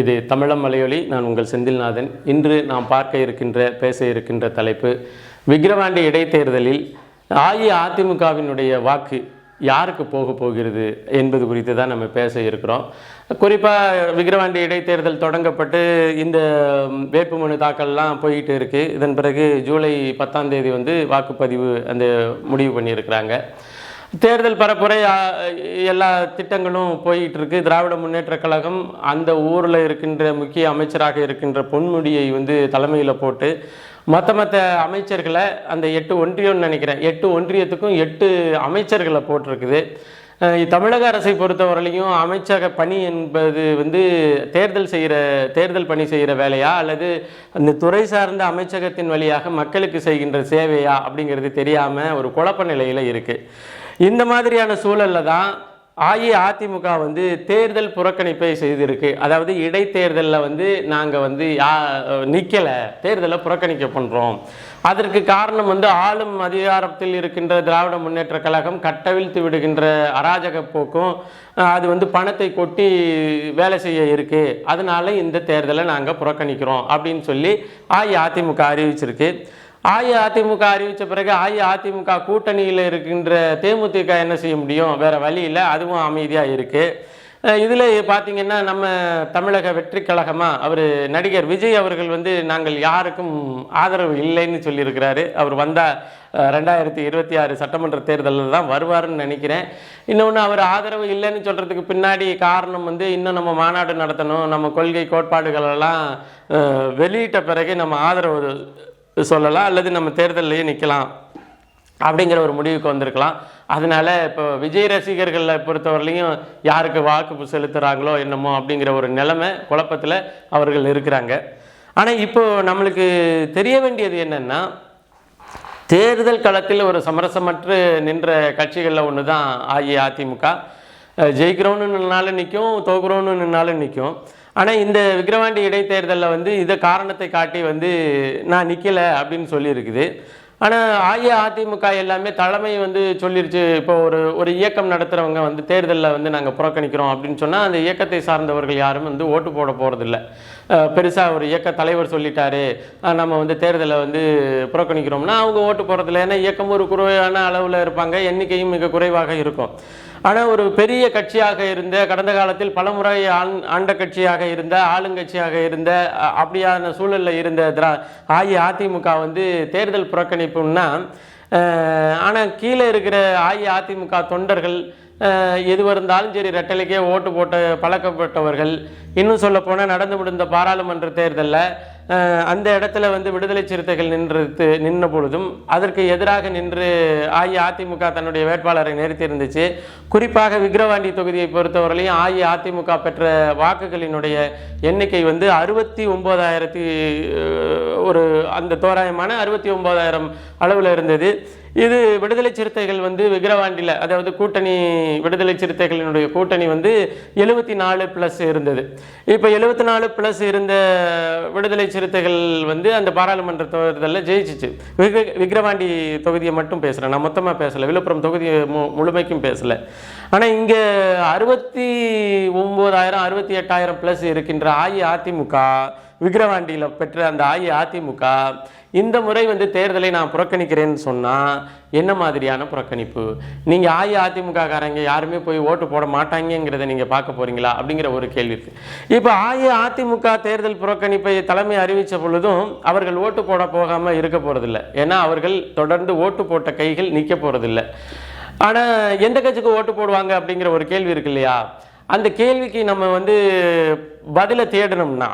இது தமிழம் மலையொலி நான் உங்கள் செந்தில்நாதன். இன்று நாம் பார்க்க இருக்கின்ற பேச இருக்கின்ற தலைப்பு விக்கிரவாண்டி இடைத்தேர்தலில் அஇஅதிமுகவினுடைய வாக்கு யாருக்கு போக போகிறது என்பது குறித்து தான் நம்ம பேச இருக்கிறோம். குறிப்பாக விக்கிரவாண்டி இடைத்தேர்தல் தொடங்கப்பட்டு இந்த வேட்புமனு தாக்கல்லாம் போயிட்டு இருக்குது இதன் பிறகு ஜூலை பத்தாம் தேதி வந்து வாக்குப்பதிவு அந்த முடிவு பண்ணியிருக்கிறாங்க. தேர்தல் பரப்புரை எல்லா திட்டங்களும் போயிட்டு இருக்கு திராவிட முன்னேற்றக் கழகம் அந்த ஊரில் இருக்கின்ற முக்கிய அமைச்சராக இருக்கின்ற பொன்முடியை வந்து தலைமையில் போட்டு மற்ற மற்ற அமைச்சர்களை அந்த எட்டு ஒன்றியம்னு நினைக்கிறேன். எட்டு ஒன்றியத்துக்கும் எட்டு அமைச்சர்களை போட்டிருக்குது. தமிழக அரசை பொறுத்தவரையிலையும் அமைச்சக பணி என்பது வந்து தேர்தல் செய்கிற தேர்தல் பணி செய்கிற வேலையா? அல்லது அந்த துறை சார்ந்த அமைச்சகத்தின் வழியாக மக்களுக்கு செய்கின்ற சேவையா? அப்படிங்கிறது தெரியாமல் ஒரு குழப்ப நிலையில் இருக்குது இந்த மாதிரியான சூழலில் தான் அஇஅதிமுக வந்து தேர்தல் புறக்கணிப்பை செய்திருக்கு. அதாவது இடைத்தேர்தலில் வந்து நாங்கள் வந்து யா நிற்கலை தேர்தலை புறக்கணிக்க பண்ணுறோம் அதற்கு காரணம் வந்து ஆளும் அதிகாரத்தில் இருக்கின்ற திராவிட முன்னேற்ற கழகம் கட்டவிழ்த்து விடுகின்ற அராஜக போக்கும் அது வந்து பணத்தை கொட்டி வேலை செய்ய இருக்கு. அதனால இந்த தேர்தலை நாங்கள் புறக்கணிக்கிறோம் அப்படின்னு சொல்லி அஇஅதிமுக அறிவிச்சிருக்கு. அஇஅதிமுக அறிவித்த பிறகு அஇஅதிமுக கூட்டணியில் இருக்கின்ற தேமுதிக என்ன செய்ய முடியும்? வேறு வழி இல்லை. அதுவும் அமைதியாக இருக்குது இதில் பார்த்திங்கன்னா நம்ம தமிழக வெற்றி கழகமாக அவர் நடிகர் விஜய் அவர்கள் வந்து நாங்கள் யாருக்கும் ஆதரவு இல்லைன்னு சொல்லியிருக்கிறாரு. அவர் வந்தால் ரெண்டாயிரத்தி இருபத்தி ஆறு சட்டமன்ற தேர்தலில் தான் வருவாருன்னு நினைக்கிறேன். இன்னொன்று அவர் ஆதரவு இல்லைன்னு சொல்கிறதுக்கு பின்னாடி காரணம் வந்து இன்னும் நம்ம மாநாடு நடத்தணும். நம்ம கொள்கை கோட்பாடுகளெல்லாம் வெளியிட்ட பிறகு நம்ம ஆதரவு சொல்லலாம் அல்லது நம்ம தேர்தல்லையே நிற்கலாம் அப்படிங்கிற ஒரு முடிவுக்கு வந்திருக்கலாம். அதனால இப்போ விஜய் ரசிகர்களை பொறுத்தவரையிலையும் யாருக்கு வாக்கு செலுத்துகிறாங்களோ என்னமோ அப்படிங்கிற ஒரு நிலைமை குழப்பத்தில் அவர்கள் இருக்கிறாங்க. ஆனால் இப்போது நம்மளுக்கு தெரிய வேண்டியது என்னன்னா தேர்தல் களத்தில் ஒரு சமரசமற்று நின்ற கட்சிகளில் ஒன்று தான் அஇஅதிமுக ஜெயிக்கிறோன்னு நின்னாலும் நிற்கும் தோக்குறோன்னு நின்னாலும் நிற்கும் ஆனால் இந்த விக்ரவாண்டி இடைத்தேர்தலில் வந்து இதை காரணத்தை காட்டி வந்து நான் நிற்கலை அப்படின்னு சொல்லியிருக்குது. ஆனால் அஇஅதிமுக எல்லாமே தலைமை வந்து சொல்லிருச்சு. இப்போ ஒரு ஒரு இயக்கம் நடத்துகிறவங்க வந்து தேர்தலில் வந்து நாங்கள் புறக்கணிக்கிறோம் அப்படின்னு சொன்னால் அந்த இயக்கத்தை சார்ந்தவர்கள் யாரும் வந்து ஓட்டு போட போகிறதில்ல பெருசாக ஒரு இயக்க தலைவர் சொல்லிட்டாரு. நம்ம வந்து தேர்தலை வந்து புறக்கணிக்கிறோம்னா அவங்க ஓட்டு போகிறதில்ல ஏன்னா இயக்கம் ஒரு குறைவான அளவில் இருப்பாங்க. எண்ணிக்கையும் மிக குறைவாக இருக்கும். ஆனால் ஒரு பெரிய கட்சியாக இருந்த கடந்த காலத்தில் பலமுறை ஆண் ஆண்ட கட்சியாக இருந்த ஆளுங்கட்சியாக இருந்த அப்படியான சூழலில் இருந்த திரா அஇஅதிமுக வந்து தேர்தல் புறக்கணிப்புன்னா ஆனால் கீழே இருக்கிற அஇஅதிமுக தொண்டர்கள் எது எதுவாக இருந்தாலும் சரி ரெட்டலைக்கே ஓட்டு போட்டு பழக்கப்பட்டவர்கள். இன்னும் சொல்லப்போனால் நடந்து முடிந்த பாராளுமன்ற தேர்தலில் அந்த இடத்துல வந்து விடுதலை சிறுத்தைகள் நின்று நின்ற பொழுதும் அதற்கு எதிராக நின்று அஇஅதிமுக தன்னுடைய வேட்பாளரை நிறுத்தி இருந்துச்சு குறிப்பாக விக்கிரவாண்டி தொகுதியை பொறுத்தவரையிலையும் அஇஅதிமுக பெற்ற வாக்குகளினுடைய எண்ணிக்கை வந்து அறுபத்தி ஒம்போதாயிரத்தி ஒரு அந்த தோராயமான அறுபத்தி ஒம்போதாயிரம் அளவில் இருந்தது. இது விடுதலை சிறுத்தைகள் வந்து விக்கிரவாண்டியில் அதாவது கூட்டணி விடுதலை சிறுத்தைகளினுடைய கூட்டணி வந்து எழுபத்தி நாலு ப்ளஸ் இருந்தது. இப்போ எழுபத்தி நாலு ப்ளஸ் இருந்த விடுதலை சிறுத்தைகள் வந்து அந்த பாராளுமன்ற தேர்தலில் ஜெயிச்சிச்சு. விக்கிரவாண்டி தொகுதியை மட்டும் பேசுகிறேன் நான் மொத்தமாக பேசலை. விழுப்புரம் தொகுதி மு முழுமைக்கும் பேசலை. ஆனால் இங்கே அறுபத்தி ஒம்பதாயிரம் அறுபத்தி எட்டாயிரம் ப்ளஸ் இருக்கின்ற அஇஅதிமுக விக்கிரவாண்டியில் பெற்ற அந்த அஇஅதிமுக இந்த முறை வந்து தேர்தலை நான் புறக்கணிக்கிறேன்னு சொன்னால் என்ன மாதிரியான புறக்கணிப்பு? நீங்கள் அஇஅதிமுக காரங்க யாருமே போய் ஓட்டு போட மாட்டாங்கங்கிறத நீங்கள் பார்க்க போறீங்களா? அப்படிங்கிற ஒரு கேள்வி இருக்குது இப்போ அஇஅதிமுக தேர்தல் புறக்கணிப்பை தலைமை அறிவித்த பொழுதும் அவர்கள் ஓட்டு போட போகாமல் இருக்க போகிறதில்ல ஏன்னா அவர்கள் தொடர்ந்து ஓட்டு போட்ட கைகள் நிற்க போகிறதில்ல ஆனால் எந்த கட்சிக்கு ஓட்டு போடுவாங்க அப்படிங்கிற ஒரு கேள்வி இருக்கு இல்லையா? அந்த கேள்விக்கு நம்ம வந்து பதிலை தேடணும்னா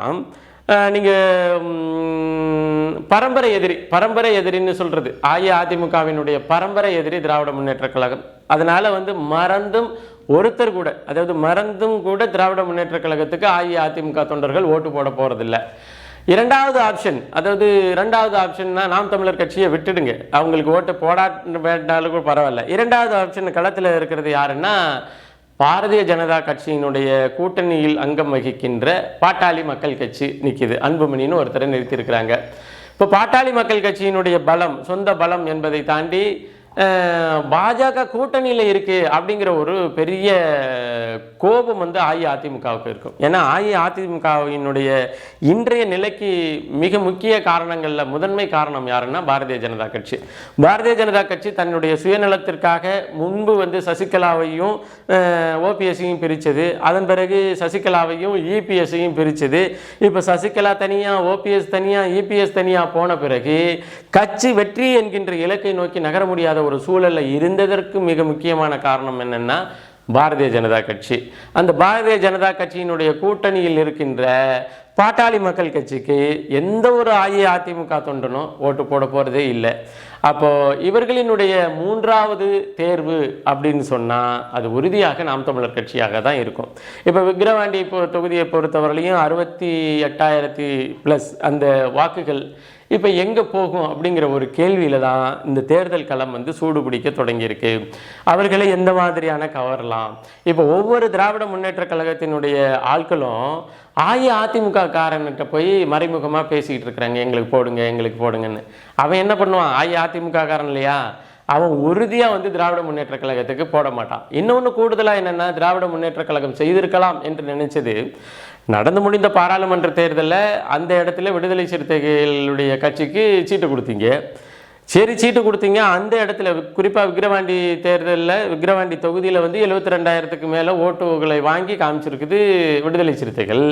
நீங்கள் பரம்பரை எதிரி பரம்பரை எதிரின்னு சொல்கிறது அஇஅதிமுகவினுடைய பரம்பரை எதிரி திராவிட முன்னேற்ற கழகம். அதனால் வந்து மறந்தும் ஒருத்தர் கூட அதாவது மறந்தும் கூட திராவிட முன்னேற்ற கழகத்துக்கு அஇஅதிமுக தொண்டர்கள் ஓட்டு போட போகிறதில்ல இரண்டாவது ஆப்ஷன் அதாவது இரண்டாவது ஆப்ஷன்னா நாம் தமிழர் கட்சியை விட்டுடுங்க. அவங்களுக்கு ஓட்டு போடா வேண்டாலும் கூட பரவாயில்ல. இரண்டாவது ஆப்ஷன் களத்தில் இருக்கிறது யாருன்னா பாரதிய ஜனதா கட்சியினுடைய கூட்டணியில் அங்கம் வகிக்கின்ற பாட்டாளி மக்கள் கட்சி நிற்கிது அன்புமணின்னு ஒருத்தரை நிறுத்தியிருக்கிறாங்க. இப்போ பாட்டாளி மக்கள் கட்சியினுடைய பலம் சொந்த பலம் என்பதை தாண்டி பாஜக கூட்டணியில் இருக்குது அப்படிங்கிற ஒரு பெரிய கோபம் வந்து அஇஅதிமுகவுக்கு இருக்கும். ஏன்னா அஇஅதிமுகவினுடைய இன்றைய நிலைக்கு மிக முக்கிய காரணங்களில் முதன்மை காரணம் யாருன்னா பாரதிய ஜனதா கட்சி. பாரதிய ஜனதா கட்சி தன்னுடைய சுயநலத்திற்காக முன்பு வந்து சசிகலாவையும் ஓபிஎஸ்ஸையும் பிரித்தது அதன் பிறகு சசிகலாவையும் இபிஎஸ்ஸையும் பிரித்தது இப்போ சசிகலா தனியாக ஓபிஎஸ் தனியாக இபிஎஸ் தனியாக போன பிறகு கட்சி வெற்றி என்கின்ற இலக்கை நோக்கி நகர முடியாத ஒரு சூழலில் இருந்ததற்கு மிக முக்கியமான காரணம் என்னென்னா பாரதிய ஜனதா கட்சி. அந்த பாரதிய ஜனதா கட்சியினுடைய கூட்டணியில் இருக்கின்ற பாட்டாளி மக்கள் கட்சிக்கு எந்த ஒரு அஇஅதிமுக தொண்டனும் ஓட்டு போட போகிறதே இல்லை. அப்போது இவர்களினுடைய மூன்றாவது தேர்வு அப்படின்னு சொன்னால் அது உறுதியாக நாம் தமிழர் கட்சியாக தான் இருக்கும். இப்போ விக்கிரவாண்டி இப்போ தொகுதியை பொறுத்தவரையிலையும் அறுபத்தி எட்டாயிரத்தி ப்ளஸ் அந்த வாக்குகள் இப்போ எங்கே போகும் அப்படிங்கிற ஒரு கேள்வியில் தான் இந்த தேர்தல் களம் வந்து சூடு பிடிக்க தொடங்கியிருக்கு. அவர்களை எந்த மாதிரியான கவரலாம்? இப்போ ஒவ்வொரு திராவிட முன்னேற்ற கழகத்தினுடைய ஆட்களும் அஇஅதிமுக காரன்கிட்ட போய் மறைமுகமாக பேசிக்கிட்டு இருக்கிறாங்க. எங்களுக்கு போடுங்க எங்களுக்கு போடுங்கன்னு. அவன் என்ன பண்ணுவான்? அஇஅதிமுக காரன் இல்லையா? அவன் உறுதியாக வந்து திராவிட முன்னேற்ற கழகத்துக்கு போட மாட்டான். இன்னொன்று கூடுதலாக என்னென்னா திராவிட முன்னேற்ற கழகம் செய்திருக்கலாம் என்று நினைச்சது. நடந்து முடிந்த பாராளுமன்ற தேர்தலில் அந்த இடத்துல விடுதலை சிறுத்தைகளுடைய கட்சிக்கு சீட்டு கொடுத்தீங்க. சரி சீட்டு கொடுத்தீங்க. அந்த இடத்துல குறிப்பாக விக்கிரவாண்டி தேர்தலில் விக்கிரவாண்டி தொகுதியில் வந்து எழுபத்தி ரெண்டாயிரத்துக்கு மேலே ஓட்டுகளை வாங்கி காமிச்சிருக்குது விடுதலை சிறுத்தைகள்.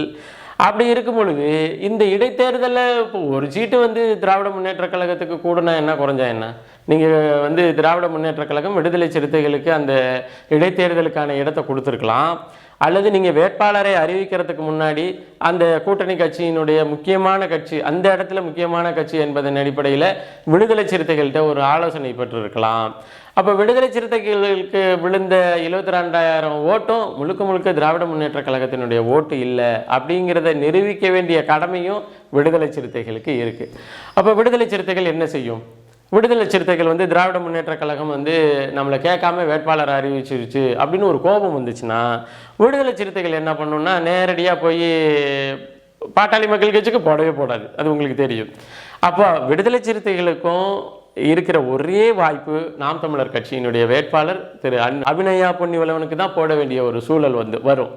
அப்படி இருக்கும் பொழுது இந்த இடைத்தேர்தலில் இப்போ ஒரு சீட்டு வந்து திராவிட முன்னேற்ற கழகத்துக்கு கூடனா என்ன குறைஞ்சா என்ன? நீங்கள் வந்து திராவிட முன்னேற்ற கழகம் விடுதலை சிறுத்தைகளுக்கு அந்த இடைத்தேர்தலுக்கான இடத்தை கொடுத்துருக்கலாம். அல்லது நீங்கள் வேட்பாளரை அறிவிக்கிறதுக்கு முன்னாடி அந்த கூட்டணி கட்சியினுடைய முக்கியமான கட்சி அந்த இடத்துல முக்கியமான கட்சி என்பதன் அடிப்படையில் விடுதலை சிறுத்தைகள்கிட்ட ஒரு ஆலோசனை பெற்றிருக்கலாம். அப்போ விடுதலை சிறுத்தைகளுக்கு விழுந்த எழுபத்தி ரெண்டாயிரம் ஓட்டும் முழுக்க முழுக்க திராவிட முன்னேற்ற கழகத்தினுடைய ஓட்டு இல்லை அப்படிங்கிறத நிரூபிக்க வேண்டிய கடமையும் விடுதலை சிறுத்தைகளுக்கு இருக்குது அப்போ விடுதலை சிறுத்தைகள் என்ன செய்யும்? விடுதலை சிறுத்தைகள் வந்து திராவிட முன்னேற்ற கழகம் வந்து நம்மளை கேட்காம வேட்பாளர் அறிவிச்சிருச்சு அப்படின்னு ஒரு கோபம் வந்துச்சுன்னா விடுதலை சிறுத்தைகள் என்ன பண்ணுன்னா நேரடியாக போய் பாட்டாளி மக்கள் கட்சிக்கு போடவே போடாது. அது உங்களுக்கு தெரியும். அப்போ விடுதலை சிறுத்தைகளுக்கும் இருக்கிற ஒரே வாய்ப்பு நாம் தமிழர் கட்சியினுடைய வேட்பாளர் திரு அன் அபிநயா பொன்னிவளவனுக்கு தான் போட வேண்டிய ஒரு சூழல் வந்து வரும்.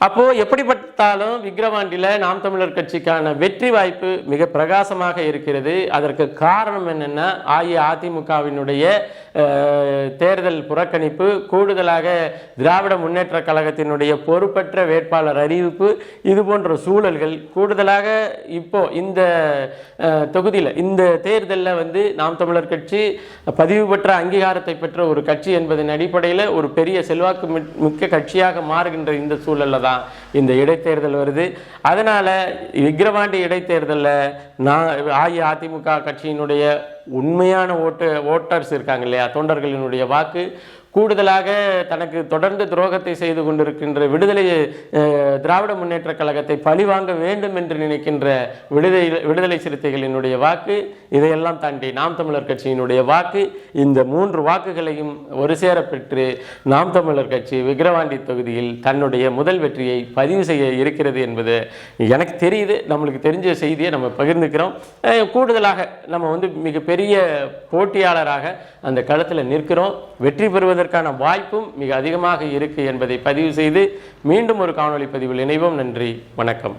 அப்போ எப்படிப்பட்டாலும் விக்ரவாண்டியில் நாம் தமிழர் கட்சிக்கான வெற்றி வாய்ப்பு மிக பிரகாசமாக இருக்கிறது. அதற்கு காரணம் என்னென்னா அஇஅதிமுகவினுடைய தேர்தல் புறக்கணிப்பு கூடுதலாக திராவிட முன்னேற்ற கழகத்தினுடைய பொறுப்பற்ற வேட்பாளர் அறிவிப்பு இது போன்ற சூழல்கள் கூடுதலாக இப்போ இந்த தொகுதியில் இந்த தேர்தலில் வந்து நாம் தமிழர் கட்சி பதிவு பெற்ற அங்கீகாரத்தை பெற்ற ஒரு கட்சி என்பதன் அடிப்படையில் ஒரு பெரிய செல்வாக்கு மிக்க கட்சியாக மாறுகின்ற இந்த சூழலில் தான் இந்த இடைத்தேர்தல் வருது. அதனால் விக்கிரவாண்டி இடைத்தேர்தலில் நான் அஇஅதிமுக கட்சியினுடைய உண்மையான ஓட்டு ஓட்டர்ஸ் இருக்காங்க இல்லையா தொண்டர்களினுடைய வாக்கு கூடுதலாக தனக்கு தொடர்ந்து துரோகத்தை செய்து கொண்டிருக்கின்ற விடுதலை திராவிட முன்னேற்ற கழகத்தை பழிவாங்க வேண்டும் என்று நினைக்கின்ற விடுதலை விடுதலை சிறுத்தைகளினுடைய வாக்கு இதையெல்லாம் தாண்டி நாம் தமிழர் கட்சியினுடைய வாக்கு இந்த மூன்று வாக்குகளையும் ஒரு சேர பெற்று நாம் தமிழர் கட்சி விக்கிரவாண்டி தொகுதியில் தன்னுடைய முதல் வெற்றியை பதிவு செய்ய இருக்கிறது என்பது எனக்கு தெரியுது. நம்மளுக்கு தெரிஞ்ச செய்தியை நம்ம பகிர்ந்துக்கிறோம். கூடுதலாக நம்ம வந்து மிகப்பெரிய போட்டியாளராக அந்த களத்தில் நிற்கிறோம். வெற்றி பெறுவதற்கான வாய்ப்பும் மிக அதிகமாக இருக்கு என்பதை பதிவு செய்து மீண்டும் ஒரு காணொளி பதிவில் இணைவோம். நன்றி. வணக்கம்.